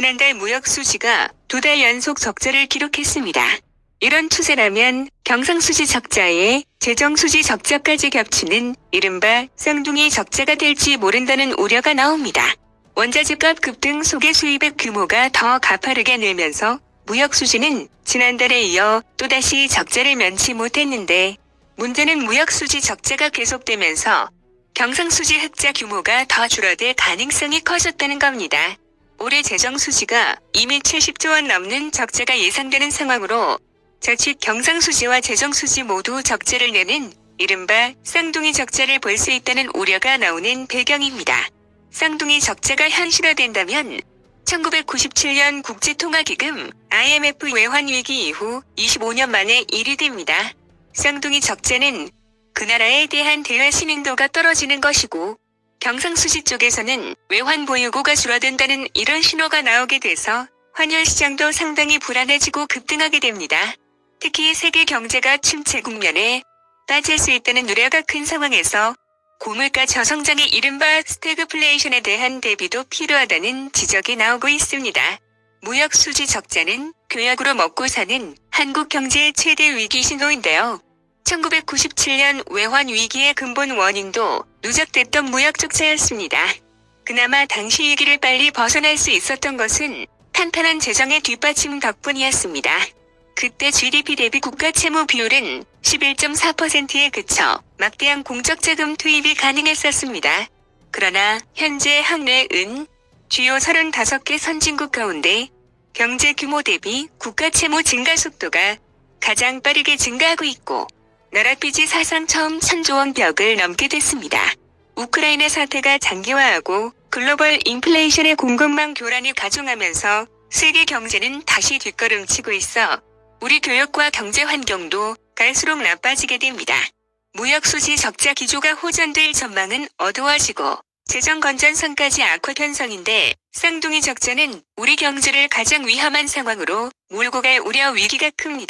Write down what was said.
지난달 무역 수지가 두 달 연속 적자를 기록했습니다. 이런 추세라면 경상수지 적자에 재정수지 적자까지 겹치는 이른바 쌍둥이 적자가 될지 모른다는 우려가 나옵니다. 원자재값 급등 속에 수입액 규모가 더 가파르게 늘면서 무역 수지는 지난달에 이어 또다시 적자를 면치 못했는데 문제는 무역 수지 적자가 계속되면서 경상수지 흑자 규모가 더 줄어들 가능성이 커졌다는 겁니다. 올해 재정 수지가 이미 70조 원 넘는 적자가 예상되는 상황으로 자칫 경상 수지와 재정 수지 모두 적자를 내는 이른바 쌍둥이 적자를 볼 수 있다는 우려가 나오는 배경입니다. 쌍둥이 적자가 현실화된다면 1997년 국제통화기금 IMF 외환위기 이후 25년 만에 1위 됩니다. 쌍둥이 적자는 그 나라에 대한 대외 신인도가 떨어지는 것이고 경상수지 쪽에서는 외환 보유고가 줄어든다는 이런 신호가 나오게 돼서 환율 시장도 상당히 불안해지고 급등하게 됩니다. 특히 세계 경제가 침체 국면에 빠질 수 있다는 우려가 큰 상황에서 고물가 저성장의 이른바 스태그플레이션에 대한 대비도 필요하다는 지적이 나오고 있습니다. 무역 수지 적자는 교역으로 먹고 사는 한국 경제의 최대 위기 신호인데요. 1997년 외환 위기의 근본 원인도 누적됐던 무역 적자였습니다. 그나마 당시 위기를 빨리 벗어날 수 있었던 것은 탄탄한 재정의 뒷받침 덕분이었습니다. 그때 GDP 대비 국가 채무 비율은 11.4%에 그쳐 막대한 공적 자금 투입이 가능했었습니다. 그러나 현재 한외 은 주요 35개 선진국 가운데 경제 규모 대비 국가 채무 증가 속도가 가장 빠르게 증가하고 있고 나락빚이 사상 처음 천조 원 벽을 넘게 됐습니다. 우크라이나 사태가 장기화하고 글로벌 인플레이션의 공급망 교란이 가중하면서 세계 경제는 다시 뒷걸음치고 있어 우리 교역과 경제 환경도 갈수록 나빠지게 됩니다. 무역 수지 적자 기조가 호전될 전망은 어두워지고 재정 건전성까지 악화 현상인데 쌍둥이 적자는 우리 경제를 가장 위험한 상황으로 몰고 갈 우려 위기가 큽니다.